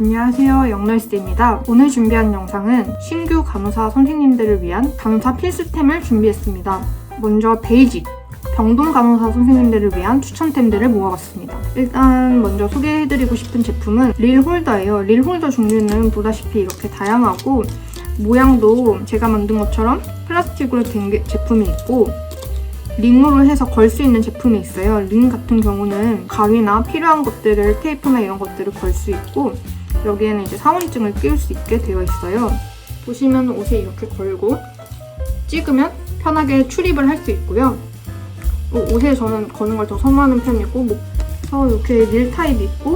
안녕하세요. 영널스입니다. 오늘 준비한 영상은 신규 간호사 선생님들을 위한 간호사 필수템을 준비했습니다. 먼저 베이직. 병동 간호사 선생님들을 위한 추천템들을 모아봤습니다. 일단 먼저 소개해드리고 싶은 제품은 릴 홀더예요. 릴 홀더 종류는 보다시피 이렇게 다양하고 모양도 제가 만든 것처럼 플라스틱으로 된 게- 제품이 있고 링으로 해서 걸 수 있는 제품이 있어요. 링 같은 경우는 가위나 필요한 것들을 테이프나 이런 것들을 걸 수 있고 여기에는 이제 사원증을 끼울 수 있게 되어 있어요. 보시면 옷에 이렇게 걸고 찍으면 편하게 출입을 할 수 있고요. 어, 옷에 저는 거는 걸 더 선호하는 편이고 목 서 이렇게 릴 타입이 있고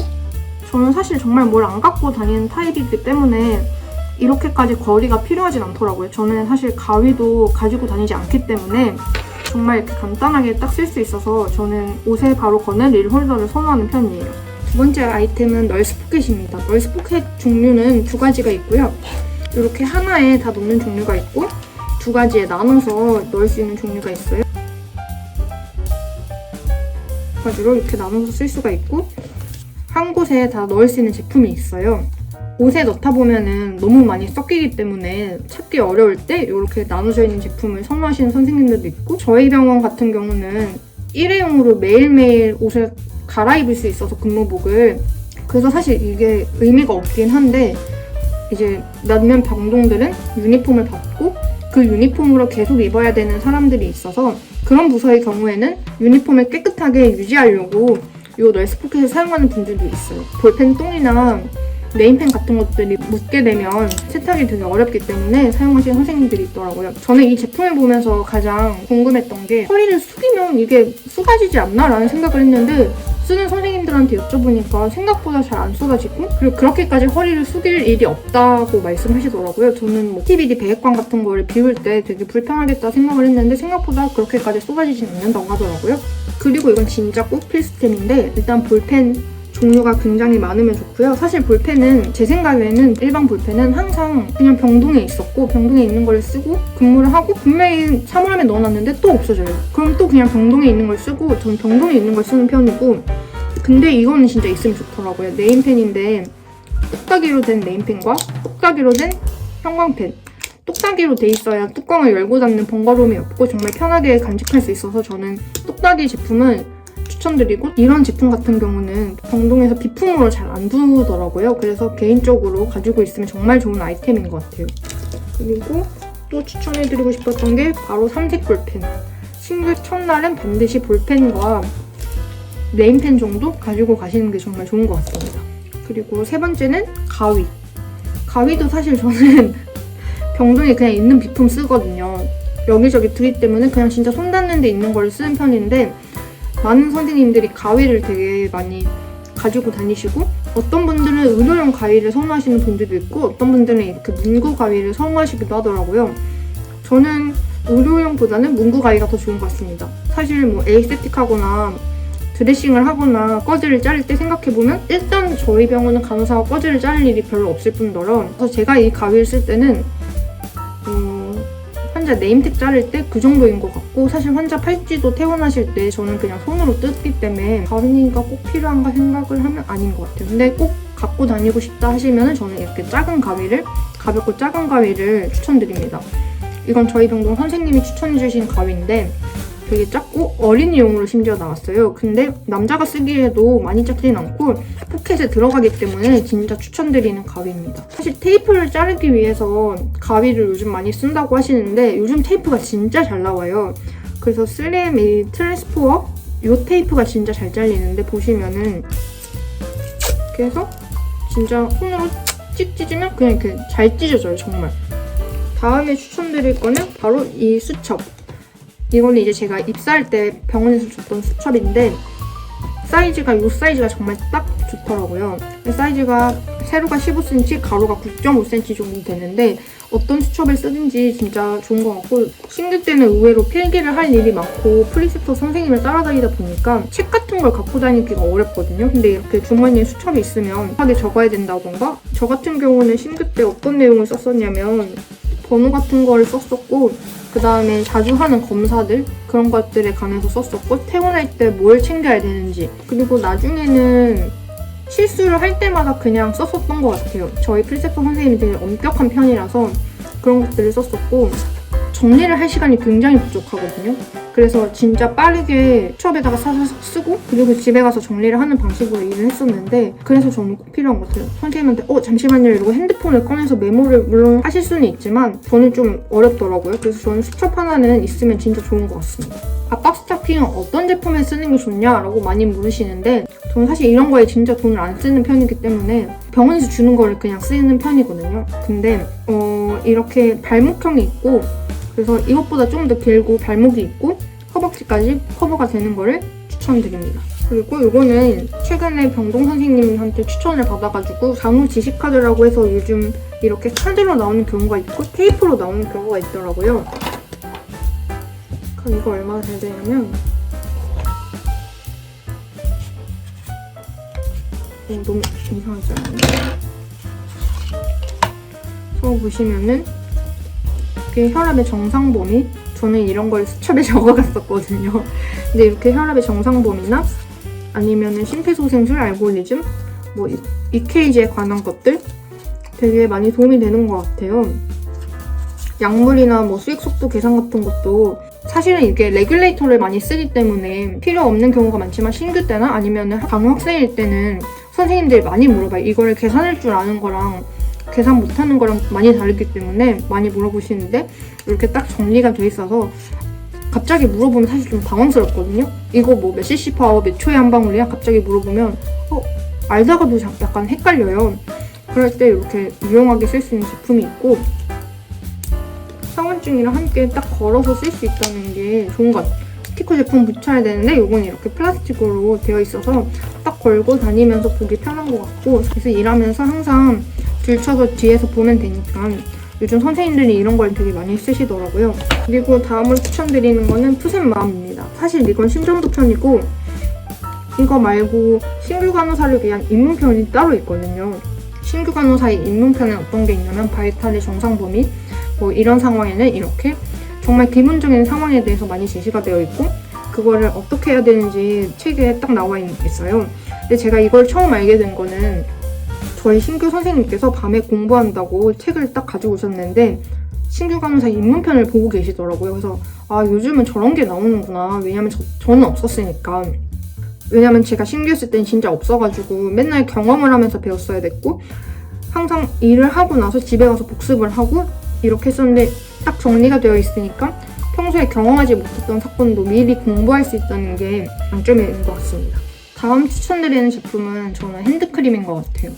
저는 사실 정말 뭘 안 갖고 다니는 타입이기 때문에 이렇게까지 거리가 필요하진 않더라고요. 저는 사실 가위도 가지고 다니지 않기 때문에 정말 이렇게 간단하게 딱 쓸 수 있어서 저는 옷에 바로 거는 릴 홀더를 선호하는 편이에요. 두 번째 아이템은 널스 포켓입니다. 널스 포켓 종류는 두 가지가 있고요. 이렇게 하나에 다 넣는 종류가 있고 두 가지에 나눠서 넣을 수 있는 종류가 있어요. 두 가지로 이렇게 나눠서 쓸 수가 있고 한 곳에 다 넣을 수 있는 제품이 있어요. 옷에 넣다 보면은 너무 많이 섞이기 때문에 찾기 어려울 때 이렇게 나눠져 있는 제품을 선호하시는 선생님들도 있고 저희 병원 같은 경우는 일회용으로 매일매일 옷을 갈아입을 수 있어서 근무복을 그래서 사실 이게 의미가 없긴 한데 이제 몇몇 병동들은 유니폼을 받고 그 유니폼으로 계속 입어야 되는 사람들이 있어서 그런 부서의 경우에는 유니폼을 깨끗하게 유지하려고 이 널스 포켓을 사용하는 분들도 있어요. 볼펜 똥이나 네임펜 같은 것들이 묻게 되면 세탁이 되게 어렵기 때문에 사용하시는 선생님들이 있더라고요. 저는 이 제품을 보면서 가장 궁금했던 게 허리를 숙이면 이게 쏟아지지 않나라는 생각을 했는데 쓰는 선생님들한테 여쭤보니까 생각보다 잘 안 쏟아지고 그리고 그렇게까지 허리를 숙일 일이 없다고 말씀하시더라고요. 저는 뭐 TBD 배액관 같은 거를 비울 때 되게 불편하겠다 생각을 했는데 생각보다 그렇게까지 쏟아지진 않는다고 하더라고요. 그리고 이건 진짜 꼭 필수템인데 일단 볼펜 종류가 굉장히 많으면 좋고요. 사실 볼펜은 제 생각에는 일반 볼펜은 항상 그냥 병동에 있었고 병동에 있는 걸 쓰고 근무를 하고 분명히 사물함에 넣어놨는데 또 없어져요. 그럼 또 그냥 병동에 있는 걸 쓰고 전 병동에 있는 걸 쓰는 편이고 근데 이거는 진짜 있으면 좋더라고요. 네임펜인데 똑딱이로 된 네임펜과 똑딱이로 된 형광펜 똑딱이로 돼 있어야 뚜껑을 열고 닫는 번거로움이 없고 정말 편하게 간직할 수 있어서 저는 똑딱이 제품은 추천드리고 이런 제품 같은 경우는 병동에서 비품으로 잘 안 두더라고요. 그래서 개인적으로 가지고 있으면 정말 좋은 아이템인 것 같아요. 그리고 또 추천해드리고 싶었던 게 바로 삼색 볼펜. 신규 첫날은 반드시 볼펜과 네임펜 정도 가지고 가시는 게 정말 좋은 것 같습니다. 그리고 세 번째는 가위. 가위도 사실 저는 병동에 그냥 있는 비품 쓰거든요. 여기저기 들이 때문에 그냥 진짜 손 닿는 데 있는 걸 쓰는 편인데 많은 선생님들이 가위를 되게 많이 가지고 다니시고 어떤 분들은 의료용 가위를 선호하시는 분들도 있고 어떤 분들은 이렇게 문구 가위를 선호하시기도 하더라고요. 저는 의료용보다는 문구 가위가 더 좋은 것 같습니다. 사실 뭐 에이세틱하거나 드레싱을 하거나 꺼즈를 자를 때 생각해보면 일단 저희 병원은 간호사가 꺼즈를 자를 일이 별로 없을 뿐더러 그래서 제가 이 가위를 쓸 때는 어, 환자 네임택 자를 때 그 정도인 것 같고 사실 환자 팔찌도 퇴원하실 때 저는 그냥 손으로 뜯기 때문에 가위가 꼭 필요한가 생각을 하면 아닌 것 같아요. 근데 꼭 갖고 다니고 싶다 하시면 저는 이렇게 작은 가위를 가볍고 작은 가위를 추천드립니다. 이건 저희 병동 선생님이 추천해주신 가위인데 되게 작고 어린이용으로 심지어 나왔어요. 근데 남자가 쓰기에도 많이 작진 않고 포켓에 들어가기 때문에 진짜 추천드리는 가위입니다. 사실 테이프를 자르기 위해서 가위를 요즘 많이 쓴다고 하시는데 요즘 테이프가 진짜 잘 나와요. 그래서 3M 이 트랜스포어 이 테이프가 진짜 잘 잘리는데 보시면은 이렇게 해서 진짜 손으로 찍 찢으면 그냥 이렇게 잘 찢어져요 정말. 다음에 추천드릴 거는 바로 이 수첩. 이거는 이제 제가 입사할 때 병원에서 줬던 수첩인데 사이즈가 이 사이즈가 정말 딱 좋더라고요. 사이즈가 세로가 15cm, 가로가 9.5cm 정도 되는데 어떤 수첩을 쓰든지 진짜 좋은 것 같고 신규 때는 의외로 필기를 할 일이 많고 프리셉터 선생님을 따라다니다 보니까 책 같은 걸 갖고 다니기가 어렵거든요. 근데 이렇게 주머니에 수첩이 있으면 하게 적어야 된다던가 저 같은 경우는 신규 때 어떤 내용을 썼었냐면 번호 같은 걸 썼었고 그 다음에 자주 하는 검사들 그런 것들에 관해서 썼었고 퇴원할 때 뭘 챙겨야 되는지 그리고 나중에는 실수를 할 때마다 그냥 썼었던 것 같아요. 저희 프리세퍼 선생님이 되게 엄격한 편이라서 그런 것들을 썼었고 정리를 할 시간이 굉장히 부족하거든요. 그래서 진짜 빠르게 수업에다가 사사삭 쓰고 그리고 집에 가서 정리를 하는 방식으로 일을 했었는데 그래서 저는 꼭 필요한 것 같아요. 선생님한테 어 잠시만요 이러고 핸드폰을 꺼내서 메모를 물론 하실 수는 있지만 저는 좀 어렵더라고요. 그래서 저는 수첩 하나는 있으면 진짜 좋은 것 같습니다. 압박 스타킹은 어떤 제품에 쓰는 게 좋냐라고 많이 물으시는데 저는 사실 이런 거에 진짜 돈을 안 쓰는 편이기 때문에 병원에서 주는 거를 그냥 쓰는 편이거든요. 근데 어 이렇게 발목형이 있고 그래서 이것보다 좀 더 길고 발목이 있고 허벅지까지 커버가 되는 거를 추천드립니다. 그리고 이거는 최근에 병동 선생님한테 추천을 받아가지고 장우 지식 카드라고 해서 요즘 이렇게 카드로 나오는 경우가 있고 테이프로 나오는 경우가 있더라고요. 이거 얼마나 잘 되냐면 어, 너무 이상하지 않나요? 저 보시면은 이렇게 혈압의 정상 범위 저는 이런 걸 수첩에 적어갔었거든요. 근데 이렇게 혈압의 정상 범위나 아니면은 심폐소생술 알고리즘 뭐 이- EKG에 관한 것들 되게 많이 도움이 되는 것 같아요. 약물이나 뭐 수익 속도 계산 같은 것도 사실은 이게 레귤레이터를 많이 쓰기 때문에 필요 없는 경우가 많지만 신규 때나 아니면 강호 학생일 때는 선생님들이 많이 물어봐요. 이거를 계산할 줄 아는 거랑 계산 못하는 거랑 많이 다르기 때문에 많이 물어보시는데 이렇게 딱 정리가 돼 있어서 갑자기 물어보면 사실 좀 당황스럽거든요. 이거 뭐 몇 cc 파워 몇 초에 한 방울이야? 갑자기 물어보면 어 알다가도 자- 약간 헷갈려요. 그럴 때 이렇게 유용하게 쓸 수 있는 제품이 있고 상원증이랑 함께 딱 걸어서 쓸 수 있다는 게 좋은 것 같아요. 스티커 제품 붙여야 되는데 이건 이렇게 플라스틱으로 되어 있어서 딱 걸고 다니면서 보기 편한 것 같고 그래서 일하면서 항상 들쳐서 뒤에서 보면 되니까 요즘 선생님들이 이런 걸 되게 많이 쓰시더라고요. 그리고 다음으로 추천드리는 거는 푸센맘입니다. 사실 이건 신전도 편이고 이거 말고 신규 간호사를 위한 입문편이 따로 있거든요. 신규 간호사의 입문편에 어떤 게 있냐면 바이탈의 정상 범위 뭐 이런 상황에는 이렇게 정말 기본적인 상황에 대해서 많이 제시가 되어 있고 그거를 어떻게 해야 되는지 책에 딱 나와 있- 있어요. 근데 제가 이걸 처음 알게 된 거는 저희 신규 선생님께서 밤에 공부한다고 책을 딱 가지고 오셨는데 신규 간호사 입문편을 보고 계시더라고요. 그래서 아 요즘은 저런 게 나오는구나. 왜냐면 저, 저는 없었으니까. 왜냐면 제가 신규였을 땐 진짜 없어가지고 맨날 경험을 하면서 배웠어야 됐고 항상 일을 하고 나서 집에 가서 복습을 하고 이렇게 했었는데 딱 정리가 되어 있으니까 평소에 경험하지 못했던 사건도 미리 공부할 수 있다는 게 장점인 것 같습니다. 다음 추천드리는 제품은 저는 핸드크림인 것 같아요.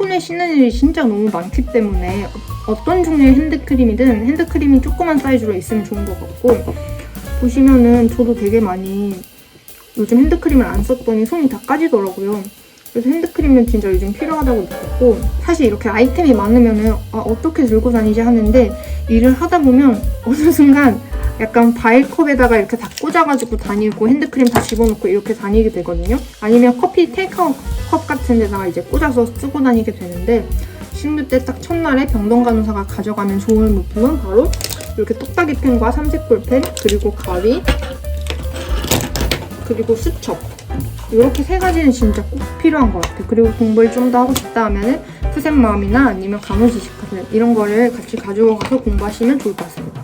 손에 씻는 일이 진짜 너무 많기 때문에 어떤 종류의 핸드크림이든 핸드크림이 조그만 사이즈로 있으면 좋은 것 같고 보시면은 저도 되게 많이 요즘 핸드크림을 안 썼더니 손이 다 까지더라고요. 그래서 핸드크림은 진짜 요즘 필요하다고 느꼈고 사실 이렇게 아이템이 많으면은 아, 어떻게 들고 다니지 하는데 일을 하다 보면 어느 순간 약간 바일컵에다가 이렇게 다 꽂아가지고 다니고 핸드크림 다 집어넣고 이렇게 다니게 되거든요. 아니면 커피 테이크아웃 컵 같은 데다가 이제 꽂아서 쓰고 다니게 되는데 신규 때딱 첫날에 병동 간호사가 가져가면 좋은 물품은 바로 이렇게 똑딱이 펜과 삼색 볼펜 그리고 가위 그리고 수첩 이렇게 세 가지는 진짜 꼭 필요한 것 같아요. 그리고 공부를 좀 더 하고 싶다 하면은 푸센 마음이나 아니면 간호 지식 카드 이런 거를 같이 가지고 가서 공부하시면 좋을 것 같습니다.